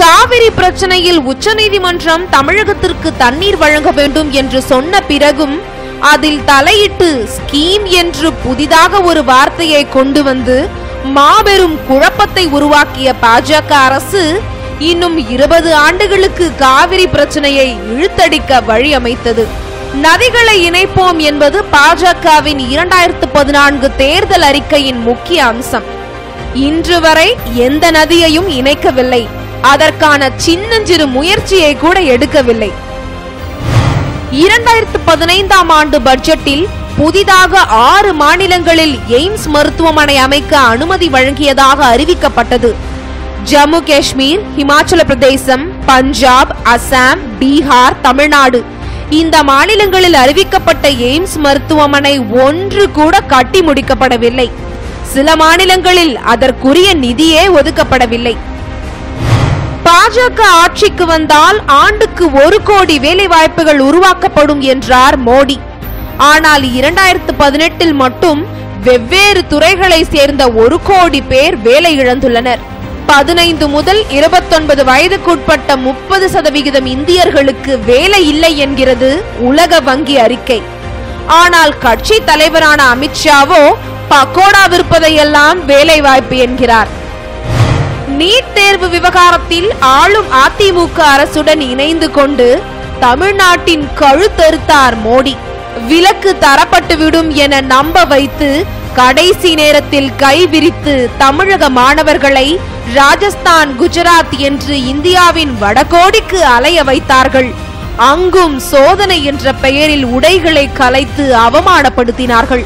காவிரி பிரச்சனையில் உச்சநீதிமன்றம் தமிழகத்திற்கு தண்ணீர் வழங்க வேண்டும் என்று சொன்ன பிறகும் அதில் தலையிட்டு ஸ்கீம் என்று புதிதாக ஒரு வார்த்தையை கொண்டு வந்து மாபெரும் குழப்பத்தை உருவாக்கிய பாஜக அரசு இன்னும் இருபது ஆண்டுகளுக்கு காவிரி பிரச்சனையை இழுத்தடிக்க வழி அமைத்தது நதிகளை இணைப்போம் என்பது பாஜகவின் இரண்டாயிரத்து பதினான்கு தேர்தல் அறிக்கையின் முக்கிய அம்சம். இன்று வரை எந்த நதியையும் இணைக்கவில்லை. அதற்கான சின்னஞ்சிறு முயற்சியை கூட எடுக்கவில்லை. இரண்டாயிரத்து பதினைந்தாம் ஆண்டு பட்ஜெட்டில் புதிதாக ஆறு மாநிலங்களில் எய்ம்ஸ் மருத்துவமனை அமைக்க அனுமதி வழங்கியதாக அறிவிக்கப்பட்டது. ஜம்மு காஷ்மீர் இமாச்சல பிரதேசம் பஞ்சாப் அசாம் பீகார் தமிழ்நாடு. இந்த மாநிலங்களில் அறிவிக்கப்பட்ட எய்ம்ஸ் மருத்துவமனை ஒன்று கூட கட்டி முடிக்கப்படவில்லை. சில மாநிலங்களில் அதற்குரிய நிதியே ஒதுக்கப்படவில்லை. பாஜக ஆட்சிக்கு வந்தால் ஆண்டுக்கு ஒரு கோடி வேலை வாய்ப்புகள் உருவாக்கப்படும் என்றார் மோடி. ஆனால் இரண்டாயிரத்து பதினெட்டில் மட்டும் வெவ்வேறு துறைகளை சேர்ந்த ஒரு கோடி பேர் வேலை இழந்துள்ளனர் பதினைந்து முதல் இருபத்தொன்பது வயதுக்குட்பட்ட முப்பது சதவிகிதம் இந்தியர்களுக்கு வேலை இல்லை என்கிறது உலக வங்கி அறிக்கை. ஆனால் கட்சி தலைவரான அமித்ஷாவோ பக்கோடா விற்பதையெல்லாம் வேலை வாய்ப்பு என்கிறார். நீட் தேர்வு விவகாரத்தில் ஆளும் அதிமுக அரசுடன் இணைந்து கொண்டு தமிழ்நாட்டின் கழுத்தறுத்தார் மோடி. விலக்கு தரப்பட்டுவிடும் என நம்ப வைத்து கடைசி நேரத்தில் கைவிரித்து தமிழக மாணவர்களை ராஜஸ்தான் குஜராத் என்று இந்தியாவின் வடகோடிக்கு அலைய வைத்தார்கள். அங்கும் சோதனை என்ற பெயரில் உடைகளை கலைத்து அவமானப்படுத்தினார்கள்.